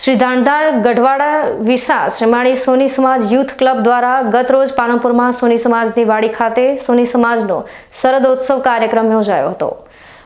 શ્રી ધાણધાર ગઢવાડા વિસા શ્રીમાળી સોની સમાજ youth club દ્વારા ગતરોજ પાલનપુરમાં સોની સમાજની વાડી ખાતે સોની સમાજનો શરદોત્સવ કાર્યક્રમ યોજાયો હતો.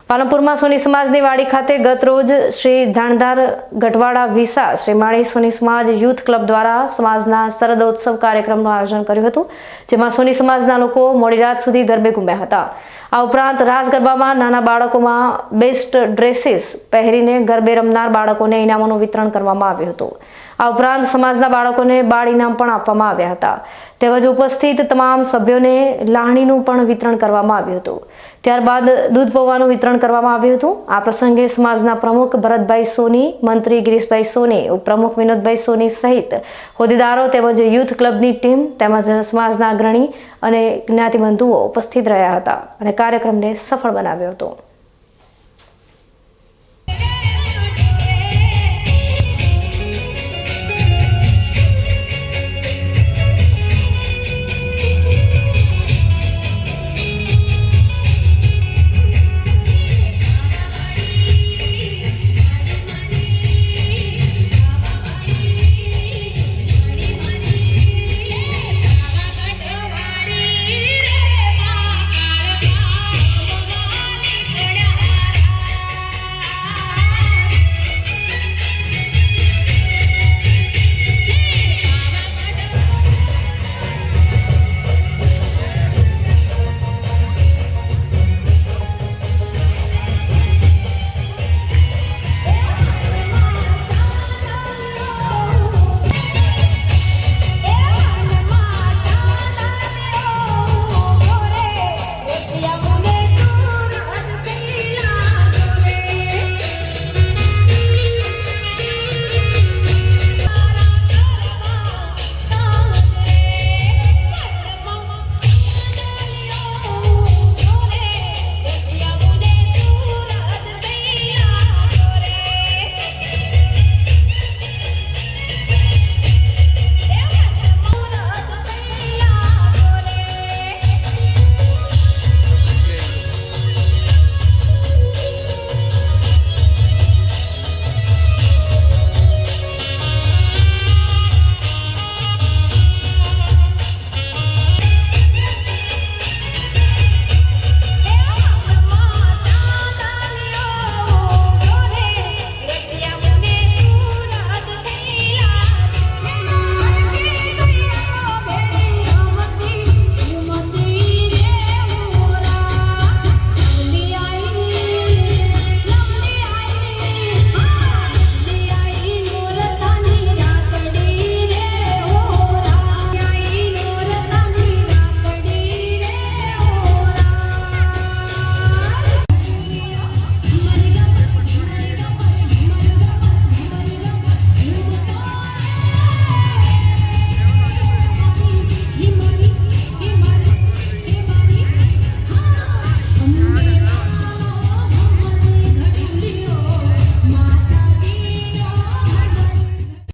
પાલનપુરમાં સોની સમાજની વાડી ખાતે ગતરોજ શ્રી ધાણધાર ગઢવાડા વિસા શ્રીમાળી સોની સમાજ યુથ ક્લબ દ્વારા સમાજના શરદોત્સવ કાર્યક્રમનું આયોજન કર્યું હતું, જેમાં સોની સમાજના લોકો મોડી રાત સુધી ગરબે ઘૂમ્યા હતા. આ ઉપરાંત રાસ ગરબામાં નાના બાળકોમાં બેસ્ટ ડ્રેસીસ પહેરીને ગરબે રમનાર બાળકોને ઇનામોનું વિતરણ કરવામાં આવ્યું હતું. આ ઉપરાંત સમાજના બાળકોને બાળ ઇનામ પણ આપવામાં આવ્યા હતા. તેમજ ઉપસ્થિત તમામ સભ્યોને લાહણીનું પણ વિતરણ કરવામાં આવ્યું હતું. ત્યારબાદ દૂધ પૌવાનું વિતરણ કરવામાં આવ્યું હતું. આ પ્રસંગે સમાજના પ્રમુખ ભરતભાઈ સોની, મંત્રી ગિરીશભાઈ સોની, ઉપપ્રમુખ વિનોદભાઈ સોની સહિત હોદ્દેદારો તેમજ યુથ ક્લબની ટીમ તેમજ સમાજના અગ્રણી અને જ્ઞાતિબંધુઓ ઉપસ્થિત રહ્યા હતા અને કાર્યક્રમને સફળ બનાવ્યો હતો.